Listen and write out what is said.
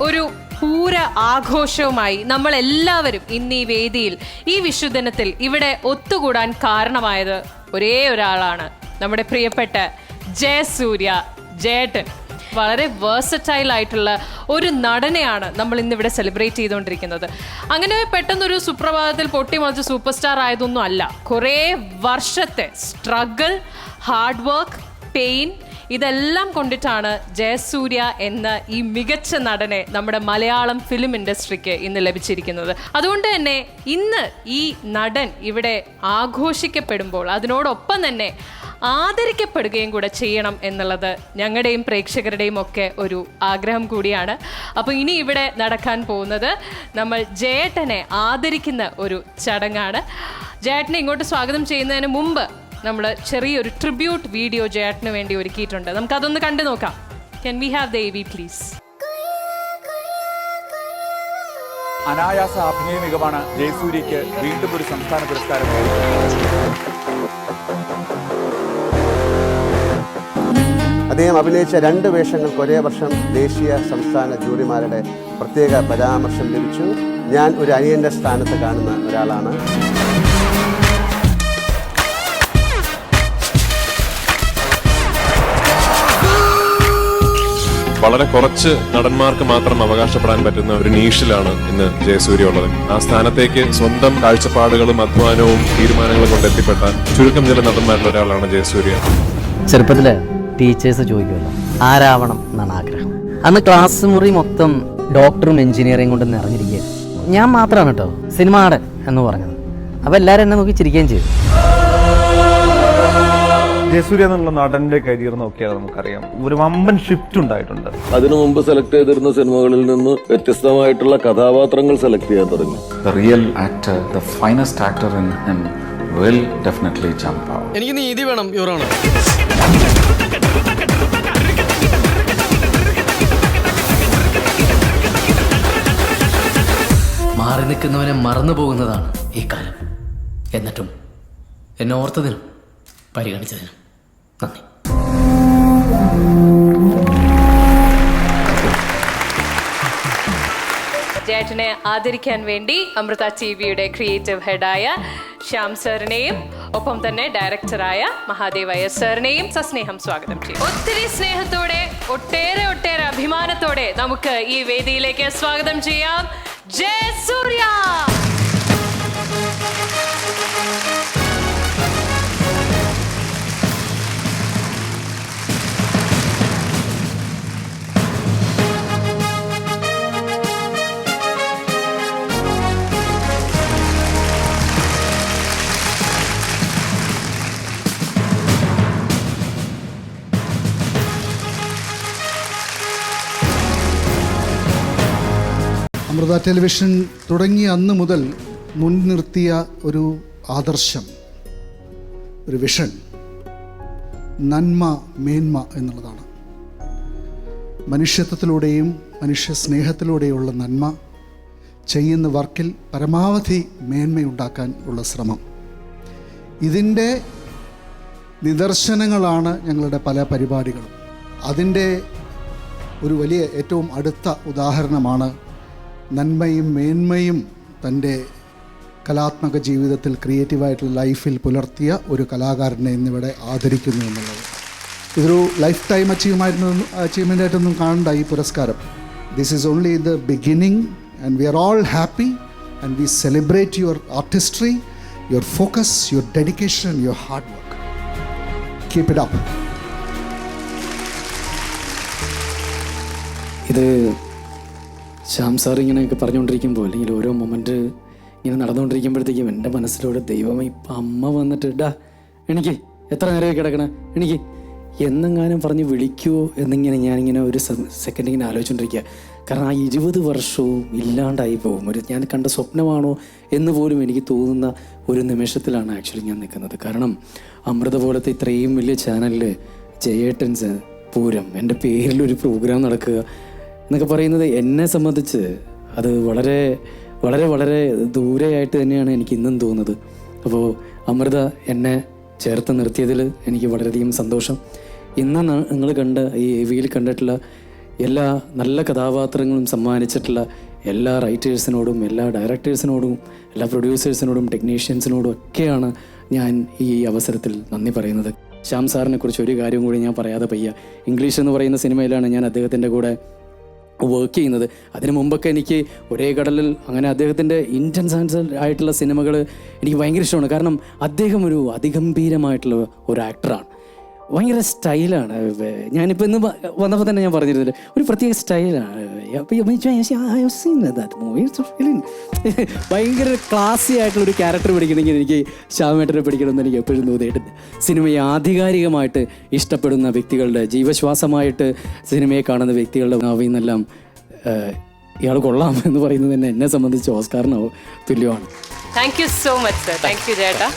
ഒരു പൂര ആഘോഷവുമായി നമ്മളെല്ലാവരും ഇന്ന് ഈ വേദിയിൽ ഈ വിശുദ്ധനത്തിൽ ഇവിടെ ഒത്തുകൂടാൻ കാരണമായത് ഒരേ ഒരാളാണ് നമ്മുടെ പ്രിയപ്പെട്ട ജയസൂര്യ ജേട്ടൻ. വളരെ വേഴ്സറ്റൈൽ ആയിട്ടുള്ള ഒരു നടനെയാണ് നമ്മൾ ഇന്നിവിടെ സെലിബ്രേറ്റ് ചെയ്തുകൊണ്ടിരിക്കുന്നത്. അങ്ങനെ പെട്ടെന്നൊരു സുപ്രഭാതത്തിൽ പൊട്ടിമുളച്ച് സൂപ്പർ സ്റ്റാർ ആയതൊന്നും അല്ല. കുറേ വർഷത്തെ സ്ട്രഗിൾ ഹാർഡ് വർക്ക് പെയിൻ ഇതെല്ലാം കൊണ്ടിട്ടാണ് ജയസൂര്യ എന്ന ഈ മികച്ച നടനെ നമ്മുടെ മലയാളം ഫിലിം ഇൻഡസ്ട്രിക്ക് ഇന്ന് ലഭിച്ചിരിക്കുന്നത്. അതുകൊണ്ട് തന്നെ ഇന്ന് ഈ നടൻ ഇവിടെ ആഘോഷിക്കപ്പെടുമ്പോൾ അതിനോടൊപ്പം തന്നെ ആദരിക്കപ്പെടുകയും കൂടെ ചെയ്യണം എന്നുള്ളത് ഞങ്ങളുടെയും പ്രേക്ഷകരുടെയും ഒക്കെ ഒരു ആഗ്രഹം കൂടിയാണ്. അപ്പോൾ ഇനി ഇവിടെ നടക്കാൻ പോകുന്നത് നമ്മൾ ജയേട്ടനെ ആദരിക്കുന്ന ഒരു ചടങ്ങാണ്. ജയേട്ടനെ ഇങ്ങോട്ട് സ്വാഗതം ചെയ്യുന്നതിന് മുമ്പ് നമ്മൾ ചെറിയൊരു ട്രിബ്യൂട്ട് വീഡിയോ ജേട്ടന് വേണ്ടി ഒരുക്കിയിട്ടുണ്ട്. നമുക്കതൊന്ന് കണ്ടു നോക്കാം. Can we have the A V please അനായാസ അഭിനയ മികവാണ് ജയസൂര്യക്ക് വീണ്ടും ഒരു സംസ്ഥാന പുരസ്കാരം. അദ്ദേഹം അഭിനയിച്ച രണ്ട് വേഷങ്ങൾക്ക് ഒരേ വർഷം ദേശീയ സംസ്ഥാന ജൂറിമാരുടെ പ്രത്യേക പരാമർശം ലഭിച്ചു. ഞാൻ ഒരു അനിയന്റെ സ്ഥാനത്ത് കാണുന്ന ഒരാളാണ്. വളരെ കുറച്ച് നടന്മാർക്ക് മാത്രം അവകാശപ്പെടാൻ പറ്റുന്ന ഒരു നീഷിലാണ് ഇന്ന് ജയസൂര്യ ഉള്ളത് ആ സ്ഥാനത്തേക്ക് സ്വന്തം കാഴ്ചപ്പാടുകളും അധ്വാനവും തീരുമാനങ്ങളും കൊണ്ട് എത്തിപ്പെട്ട ചുരുക്കം ചില നടന്മാരിൽ ഒരാളാണ് ജയസൂര്യ. ചെറുപ്പത്തിൽ ടീച്ചേഴ്സ് ചോദിക്കുമല്ലോ ആരാവണം എന്നാണ് ആഗ്രഹം? അന്ന് ക്ലാസ് മുറി മൊത്തം ഡോക്ടറും എഞ്ചിനീയറിംഗ് കൊണ്ട് നിറഞ്ഞിരിക്കുക ഞാൻ മാത്രമാണ് കേട്ടോ സിനിമാടൻ എന്ന് പറഞ്ഞത്. അപ്പോൾ എല്ലാവരും എന്നെ നോക്കി ചിരിക്കുകയും ചെയ്തു. ജയസൂര്യ എന്നുള്ള നടന്റെ കരിയർ നോക്കിയാൽ നമുക്കറിയാം. ഒരു വമ്പൻ ഷിഫ്റ്റ് ഉണ്ടായിട്ടുണ്ട്. അതിനു മുമ്പ് സെലക്ട് ചെയ്തിരുന്ന സിനിമകളിൽ നിന്ന് വ്യത്യസ്തമായിട്ടുള്ള കഥാപാത്രങ്ങൾ സെലക്ട് ചെയ്യാൻ തുടങ്ങി. Real actor the finest actor in in him, will definitely jump out. എനിക്ക് നീതി വേണം യുവറാണ് മാറി നിൽക്കുന്നവനെ മറന്നു പോകുന്നതാണ് ഈ കാലം. എന്നിട്ടും എന്നെ ഓർത്തതിനും പരിഗണിച്ചതിനും. നന്ദി. ചേട്ടനെ ആദരിക്കാൻ വേണ്ടി അമൃത ടി വിയുടെ ക്രിയേറ്റീവ് ഹെഡായ ശ്യാം സാറിനെയും ഒപ്പം തന്നെ ഡയറക്ടറായ മഹാദേവ് അയ്യർ സാറിനെയും സസ്നേഹം സ്വാഗതം ചെയ്യും. ഒത്തിരി സ്നേഹത്തോടെ ഒട്ടേറെ ഒട്ടേറെ അഭിമാനത്തോടെ നമുക്ക് ഈ വേദിയിലേക്ക് സ്വാഗതം ചെയ്യാം. ജയസൂര്യ അമൃത ടെലിവിഷൻ തുടങ്ങിയ അന്ന് മുതൽ മുൻനിർത്തിയ ഒരു ആദർശം ഒരു വിഷൻ നന്മ മേന്മ എന്നുള്ളതാണ്. മനുഷ്യത്വത്തിലൂടെയും മനുഷ്യ സ്നേഹത്തിലൂടെയുള്ള നന്മ ചെയ്യുന്ന വർക്കിൽ പരമാവധി മേന്മയുണ്ടാക്കാൻ ഉള്ള ശ്രമം. ഇതിന്റെ നിദർശനങ്ങളാണ് ഞങ്ങളുടെ പല പരിപാടികളും. അതിന്റെ ഒരു വലിയ ഏറ്റവും അടുത്ത ഉദാഹരണമാണ് നന്മയും മേന്മയും തന്റെ കലാത്മക ജീവിതത്തിൽ ക്രിയേറ്റീവായിട്ടുള്ള ലൈഫിൽ പുലർത്തിയ ഒരു കലാകാരനെ ഇന്നിവിടെ ആദരിക്കുന്നു എന്നുള്ളത്. ഇതൊരു ലൈഫ് ടൈം അച്ചീവ്മായിരുന്നു അച്ചീവ്മെന്റായിട്ടൊന്നും കാണണ്ട ഈ പുരസ്കാരം. This is only the beginning and we are all happy and we celebrate your artistry your focus your dedication your hard work keep it up ഇത് ശ്യാം സാർ ഇങ്ങനെയൊക്കെ പറഞ്ഞുകൊണ്ടിരിക്കുമ്പോൾ അല്ലെങ്കിൽ ഓരോ മൊമെന്റ് ഇങ്ങനെ നടന്നുകൊണ്ടിരിക്കുമ്പോഴത്തേക്കും എന്റെ മനസ്സിലൂടെ ദൈവമേ ഇപ്പം അമ്മ വന്നിട്ട് ഡാ എനിക്ക് എത്ര നേരമായി കിടക്കണേ? എനിക്ക് എന്നെങ്ങാനും പറഞ്ഞ് വിളിക്കുമോ എന്നിങ്ങനെ ഞാനിങ്ങനെ ഒരു സെക്കൻഡ് ഇങ്ങനെ ആലോചിച്ചുകൊണ്ടിരിക്കുക കാരണം ആ ഇരുപത് വർഷവും ഇല്ലാണ്ടായി പോകും. ഒരു ഞാൻ കണ്ട സ്വപ്നമാണോ എന്ന് പോലും എനിക്ക് തോന്നുന്ന ഒരു നിമിഷത്തിലാണ് ആക്ച്വലി ഞാൻ നിൽക്കുന്നത്. കാരണം അമൃത പോലത്തെ ഇത്രയും വലിയ ചാനലിൽ ജയേട്ടൻസ് പൂരം എന്റെ പേരിലൊരു പ്രോഗ്രാം നടക്കുക. എന്നൊക്കെ പറയുന്നത് എന്നെ സംബന്ധിച്ച് അത് വളരെ വളരെ വളരെ ദൂരെയായിട്ട് തന്നെയാണ് എനിക്ക് ഇന്നും തോന്നുന്നത്. അപ്പോൾ അമൃത എന്നെ ചേർത്ത് നിർത്തിയതിൽ എനിക്ക് വളരെയധികം സന്തോഷം. ഇന്ന് നിങ്ങൾ കണ്ട ഈ എ വിയിൽ കണ്ടിട്ടുള്ള എല്ലാ നല്ല കഥാപാത്രങ്ങളും സമ്മാനിച്ചിട്ടുള്ള എല്ലാ റൈറ്റേഴ്സിനോടും എല്ലാ ഡയറക്ടേഴ്സിനോടും എല്ലാ പ്രൊഡ്യൂസേഴ്സിനോടും ടെക്നീഷ്യൻസിനോടും ഒക്കെയാണ് ഞാൻ ഈ അവസരത്തിൽ നന്ദി പറയുന്നത്. ശ്യാം സാറിനെ കുറിച്ച് ഒരു കാര്യം കൂടി ഞാൻ പറയാതെ പയ്യ. ഇംഗ്ലീഷ് എന്ന് പറയുന്ന സിനിമയിലാണ് ഞാൻ അദ്ദേഹത്തിന്റെ കൂടെ വർക്ക് ചെയ്യുന്നത്. അതിനു മുമ്പൊക്കെ എനിക്ക് ഒരേ കടലിൽ അങ്ങനെ അദ്ദേഹത്തിന്റെ ഇന്റൻസ് ആയിട്ടുള്ള സിനിമകൾ എനിക്ക് ഭയങ്കര ഇഷ്ടമാണ്. കാരണം അദ്ദേഹം ഒരു അതിഗംഭീരമായിട്ടുള്ള ഒരു ആക്ടറാണ് ഭയങ്കര സ്റ്റൈലാണ് ഞാനിപ്പോൾ ഇന്ന് വന്നപ്പോൾ തന്നെ ഞാൻ പറഞ്ഞിരുന്നില്ല ഒരു പ്രത്യേക സ്റ്റൈലാണ് ഭയങ്കര ക്ലാസി ആയിട്ടുള്ള ഒരു ക്യാരക്ടർ പിടിക്കണമെങ്കിൽ എനിക്ക് ശ്യാമേട്ടനെ പിടിക്കണമെന്ന് എനിക്ക് എപ്പോഴും തോന്നിയിട്ടുണ്ട്. സിനിമയെ ആധികാരികമായിട്ട് ഇഷ്ടപ്പെടുന്ന വ്യക്തികളുടെ ജീവശ്വാസമായിട്ട് സിനിമയെ കാണുന്ന വ്യക്തികളുടെ നാവിൽ നിന്നെല്ലാം ഇയാൾ കൊള്ളാം എന്ന് പറയുന്നത് തന്നെ എന്നെ സംബന്ധിച്ച് ഓസ്കാറിനോ തുല്യമാണ്. Thank you so much sir thank you ചേട്ടാ.